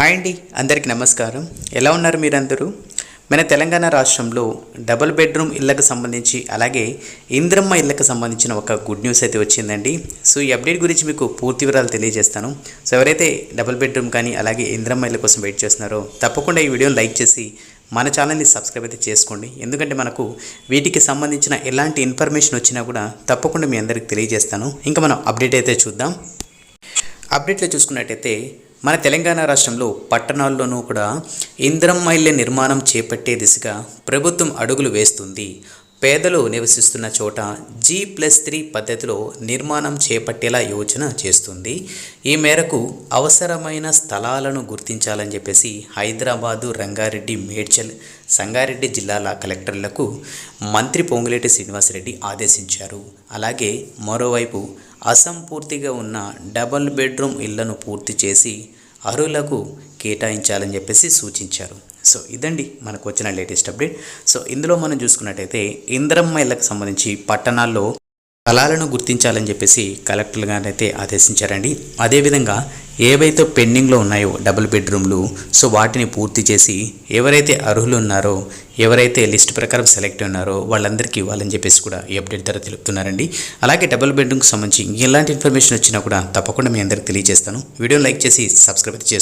Hi అండి అందరికీ నమస్కారం. ఎలా ఉన్నారు మీరందరూ? మన తెలంగాణ రాష్ట్రంలో డబుల్ బెడ్రూమ్ ఇళ్ళకు సంబంధించి అలాగే ఇంద్రమ్మ ఇళ్ళకు సంబంధించిన ఒక గుడ్ న్యూస్ అయితే వచ్చిందండి. సో ఈ అప్డేట్ గురించి మీకు పూర్తి వివరాలు తెలియజేస్తాను. సో ఎవరైతే డబుల్ బెడ్రూమ్ కానీ అలాగే ఇంద్రమ్మ ఇళ్ళ కోసం వెయిట్ చేస్తున్నారో తప్పకుండా ఈ వీడియోని లైక్ చేసి మన ఛానల్ని సబ్స్క్రైబ్ అయితే చేసుకోండి. ఎందుకంటే మనకు వీటికి సంబంధించిన ఎలాంటి ఇన్ఫర్మేషన్ వచ్చినా కూడా తప్పకుండా మీ అందరికి తెలియజేస్తాను. ఇంకా మనం అప్డేట్ అయితే చూద్దాం. అప్డేట్లో చూసుకున్నట్టయితే మన తెలంగాణ రాష్ట్రంలో పట్టణాల్లోనూ కూడా ఇంద్రం మైళ్ళ నిర్మాణం చేపట్టే దిశగా ప్రభుత్వం అడుగులు వేస్తుంది. పేదలు నివసిస్తున్న చోట జీ ప్లస్ త్రీ పద్ధతిలో నిర్మాణం చేపట్టేలా యోచన చేస్తుంది. ఈ మేరకు అవసరమైన స్థలాలను గుర్తించాలని చెప్పేసి హైదరాబాదు రంగారెడ్డి మేడ్చల్ సంగారెడ్డి జిల్లాల కలెక్టర్లకు మంత్రి పొంగులేటి శ్రీనివాసరెడ్డి ఆదేశించారు. అలాగే మరోవైపు అసంపూర్తిగా ఉన్న డబల్ బెడ్రూమ్ ఇళ్ళను పూర్తి చేసి అర్హులకు కేటాయించాలని చెప్పేసి సూచించారు. సో ఇదండి మనకు వచ్చిన లేటెస్ట్ అప్డేట్. సో ఇందులో మనం చూసుకున్నట్టయితే ఇంద్రమ్మ ఇళ్ళకు సంబంధించి పట్టణాల్లో స్థలాలను గుర్తించాలని చెప్పేసి కలెక్టర్ గారైతే ఆదేశించారండి. అదేవిధంగా ఏవైతే పెండింగ్లో ఉన్నాయో డబుల్ బెడ్రూమ్లు సో వాటిని పూర్తి చేసి ఎవరైతే అర్హులు ఉన్నారో ఎవరైతే లిస్ట్ ప్రకారం సెలెక్ట్ ఉన్నారో వాళ్ళందరికీ ఇవ్వాలని చెప్పేసి కూడా ఈ అప్డేట్ ద్వారా తెలుపుతున్నారండి. అలాగే డబుల్ బెడ్రూమ్కి సంబంధించి ఎలాంటి ఇన్ఫర్మేషన్ వచ్చినా కూడా తప్పకుండా మీ అందరికి తెలియజేస్తాను. వీడియో లైక్ చేసి సబ్స్క్రైబ్ చేసుకోండి.